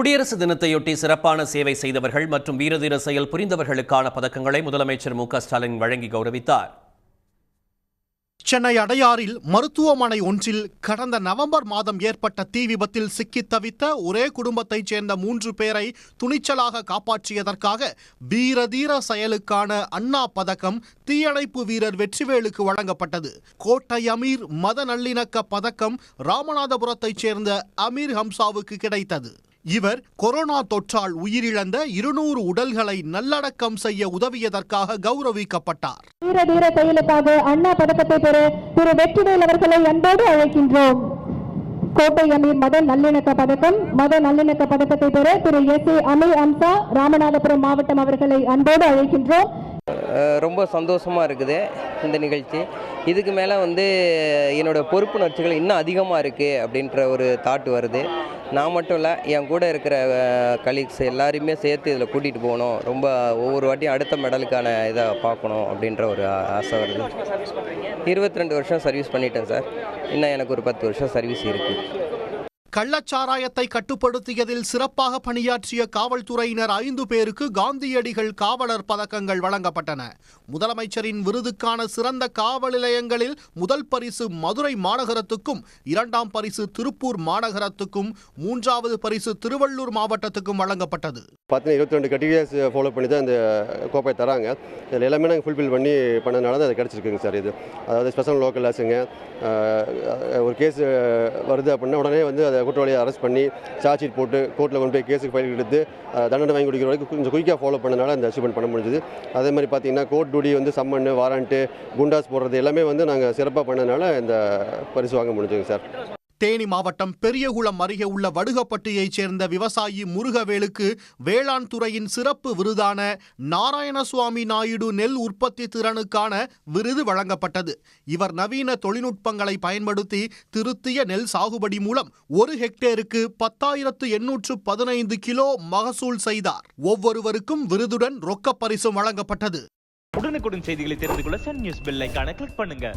குடியரசு தினத்தையொட்டி சிறப்பான சேவை செய்தவர்கள் மற்றும் வீரதீர செயல் புரிந்தவர்களுக்கான பதக்கங்களை முதலமைச்சர் மு ஸ்டாலின் வழங்கி கௌரவித்தார். சென்னை அடையாறில் மருத்துவமனை ஒன்றில் கடந்த நவம்பர் மாதம் ஏற்பட்ட தீ விபத்தில் சிக்கித் தவித்த ஒரே குடும்பத்தைச் சேர்ந்த மூன்று பேரை துணிச்சலாக காப்பாற்றியதற்காக வீரதீர செயலுக்கான அண்ணா பதக்கம் தீயணைப்பு வீரர் வெற்றிவேலுக்கு வழங்கப்பட்டது. கோட்டை அமீர் மத நல்லிணக்க பதக்கம் ராமநாதபுரத்தைச் சேர்ந்த அமீர் ஹம்சாவுக்கு கிடைத்தது. இவர் கொரோனா தொற்றால் உயிரிழந்த இருநூறு உடல்களை நல்லடக்கம் செய்ய உதவியதற்காக கௌரவிக்கப்பட்டார். வீர தீர செயலுக்காக அண்ணா பதக்கத்தை பெற திரு வெற்றிவேல் அவர்களை அன்போடு அழைக்கின்றோம். கோட்டை அமீர் மத நல்லிணக்க பதக்கம் மத நல்லிணக்க பதக்கத்தை பெற திரு எஸ் ஏ அமீர் அம்சா ராமநாதபுரம் மாவட்டம் அவர்களை அன்போடு அழைக்கின்றோம். ரொம்ப சந்தோஷமாக இருக்குது இந்த நிகழ்ச்சி. இதுக்கு மேலே வந்து என்னோடய பொறுப்புணர்ச்சிகள் இன்னும் அதிகமாக இருக்குது அப்படின்ற ஒரு தாட் வருது. நான் மட்டும் இல்லை என் கூட இருக்கிற கலீக்ஸ் எல்லாரையுமே சேர்த்து இதில் கூட்டிகிட்டு போகணும். ரொம்ப ஒவ்வொரு வாட்டியும் அடுத்த மெடலுக்கான இதை பார்க்கணும் அப்படின்ற ஒரு ஆசை வருது. இருபத்தி ரெண்டு வருஷம் சர்வீஸ் பண்ணிட்டேன் சார். இன்னும் எனக்கு ஒரு பத்து வருஷம் சர்வீஸ் இருக்குது கள்ளச்சாராயத்தை கட்டுப்படுத்தியதில் சிறப்பாக பணியாற்றிய காவல்துறையினர் ஐந்து பேருக்கு காந்தியடிகள் காவலர் பதக்கங்கள் வழங்கப்பட்டன. முதலமைச்சரின் விருதுக்கான சிறந்த காவல் நிலையங்களில் முதல் பரிசு மதுரை மாநகரத்துக்கும் இரண்டாம் பரிசு திருப்பூர் மாநகரத்துக்கும் மூன்றாவது பரிசு திருவள்ளூர் மாவட்டத்துக்கும் வழங்கப்பட்டது. பார்த்தீங்கன்னா இருபத்தி ரெண்டு கட்டிவியர்ஸ் ஃபாலோ பண்ணி தான் இந்த கோப்பை தராங்க. இதில் எல்லாமே நாங்கள் ஃபுல்ஃபில் பண்ணி பண்ணதுனால தான் அது கிடச்சிருக்குங்க சார் இது. அதாவது ஸ்பெஷல் லோக்கல் லாஸுங்க ஒரு கேஸ் வருது அப்படின்னா உடனே வந்து அதை குற்றவாளியை அரெஸ்ட் பண்ணி சார்ஜ் ஷீட் போட்டு கோர்ட்டில் கொண்டு போய் கேஸுக்கு ஃபைல் எடுத்து தண்டனை வாங்கி கொடுக்குற வரைக்கும் கொஞ்சம் குயிக்காக ஃபாலோ பண்ணனால அந்த அச்சீவ்மெண்ட் பண்ண முடிஞ்சது. அதே மாதிரி பார்த்தீங்கன்னா கோர்ட் டியூட்டி வந்து சம்மன் வாரண்ட்டு குண்டாஸ் போடுறது எல்லாமே வந்து நாங்கள் சிறப்பாக பண்ணதுனால இந்த பரிசு வாங்க முடிஞ்சுங்க சார். தேனி மாவட்டம் பெரியகுளம் அருகே உள்ள வடுகப்பட்டியைச் சேர்ந்த விவசாயி முருகவேலுக்கு வேளாண் துறையின் சிறப்பு விருதான நாராயணசுவாமி நாயுடு நெல் உற்பத்தி திறனுக்கான விருது வழங்கப்பட்டது. இவர் நவீன தொழில்நுட்பங்களை பயன்படுத்தி திருத்திய நெல் சாகுபடி மூலம் ஒரு ஹெக்டேருக்கு பத்தாயிரத்து எண்ணூற்று பதினைந்து கிலோ மகசூல் செய்தார். ஒவ்வொருவருக்கும் விருதுடன் ரொக்கப் பரிசும் வழங்கப்பட்டது. உடனுக்குடன் செய்திகளை தெரிந்து கொள்ள சன் நியூஸ் பெல்லைக்கான கிளிக் பண்ணுங்க.